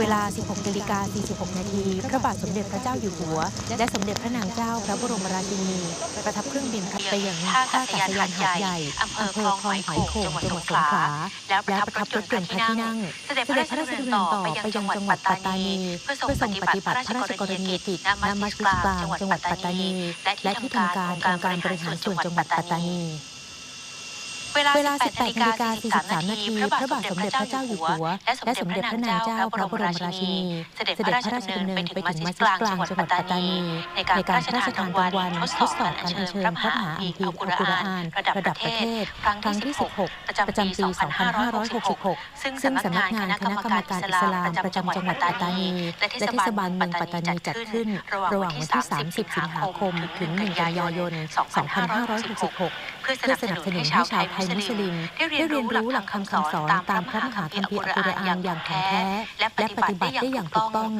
เวลา 16นาฬิกา46 นาที พระบาทสมเด็จพระเจ้าอยู่หัว และสมเด็จพระนางเจ้าพระบรมราชินี ประทับเครื่องบินไปยังท่าอากาศยานหาดใหญ่อำเภอคลองหอยโขงจังหวัดสงขลา แล้วประทับรถยนต์พระที่นั่ง เสด็จพระราชดำเนินต่อไปยังจังหวัดปัตตานี เพื่อส่งปฏิบัติพระราชกรณียกิจณมัสยิดกลางจังหวัดปัตตานี และที่ทำการองค์การบริหารส่วนจังหวัดปัตตานี เวลา 18นาฬิกา43 นาที พระบาทสมเด็จพระเจ้าอยู่หัว และสมเด็จพระนางเจ้าพระบรมราชินี เสด็จพระราชดำเนินไปถึงมัสยิดกลางจังหวัดปัตตานี ในการพระราชทานรางวัลทดสอบการอัญเชิญพระมหาอัมพีอัลกุรอานระดับประเทศ ครั้งที่ 16 ประจำปี 2566 ซึ่งสำนักงานคณะกรรมการอิสลามประจำจังหวัดปัตตานี และเทศบาลเมืองปัตตานีจัดขึ้น ระหว่างวันที่ 30 สิงหาคม ถึง 1 กันยายน 2566 เพื่อสนับสนุนให้ชาวไทยมุสลิมได้เรียนรู้หลักคำสอนตามพระมหาคัมภีร์อัลกุรอานอย่างแท้และปฏิบัติได้อย่างถูกต้อง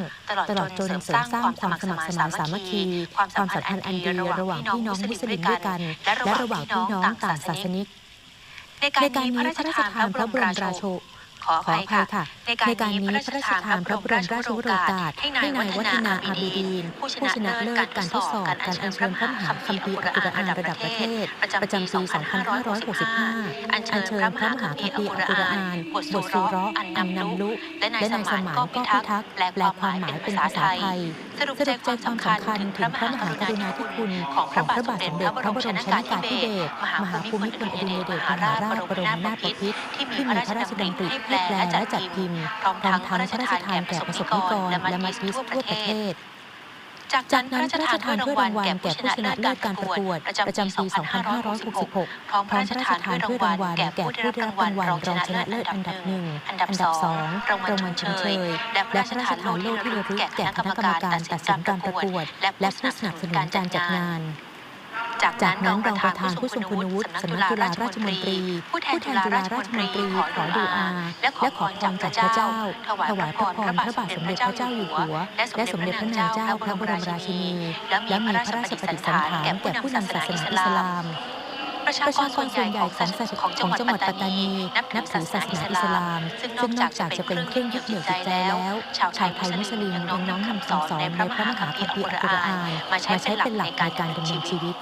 ตลอดจนเสริมสร้างความสมัครสมานสามัคคี ความสัมพันธ์อันดีระหว่างพี่น้องมุสลิมด้วยกัน และระหว่างพี่น้องต่างศาสนิกในการนี้พระราชทานพระบรมราโช ออภัยค่ะ ในการนี้พระราชทานพระบรมราชวโรกาสให้นายวัฒนาอาบีดีนผู้ชนะเลิศการทดสอบการอัญเชิญพระมหาคัมภีร์อัลกุรอาระดับประเทศ ประจำปี 2565 อัญเชิญพระมหาคัมภีร์อุลกุรอานบทสุเราะอันนำลุและนายสมานก็พิทักษ์แลความหมายเป็นภาษาไทย สรุปใจความสำคัญถึงพระมหากรุณาธิคุณของพระบาทสมเด็จพระบรมชนกาธิเบศรมหาภูมิพลอดุลยเดชมหาราชบรมนาถบพิตรที่มีพระราชดำริให้แปลและจัดพิมพ์พร้อมทั้งพระราชทานแก่ประสบนิกรและมัสยิดทั่วประเทศ จากนั้นพระราชทานนถ้ถ้รางวัลแก่ผู้ชนะเลิศการประกวดประจำปี 2566 พร้อมพระราชทานนถ้ถ้รางวัลแก่ผู้ได้รับรางวัลรองชนะเลิศอันดับหนึ่งอันดับสองรางวัลชมเชยและพระราชระราชทานนโล่ที่ที่ระรลึกกแก่คณะกรรรรมกาการรตัดสินนการประกวดและผู้สนับสนุนการจัดงาน จากนั้นรองประธานผู้ทรงคุณวุฒิสำนักจุฬาราชมนตรี ผู้แทนจุฬาราชมนตรีขอดูอา และขอพรจากพระเจ้า ถวายพระพรพระบาทสมเด็จพระเจ้าอยู่หัว และสมเด็จพระนางเจ้าพระบรมราชินี และมีพระราชปฏิสันถานแก่ผู้นำศาสนาอิสลามประชากรส่วนใหญ่ของสัตของจังหวัดปัตตานี นับถือศาสนาอิสลาม ซึ่งนอกจากจะเป็นเครื่องยึดเหนี่ยวจิตใจแล้ว ชาวไทยมุสลิมยังน้อมนำคำสอนในพระมหาคัมภีร์อัลกุรอานมาใช้เป็นหลักในการดำเนินชีวิต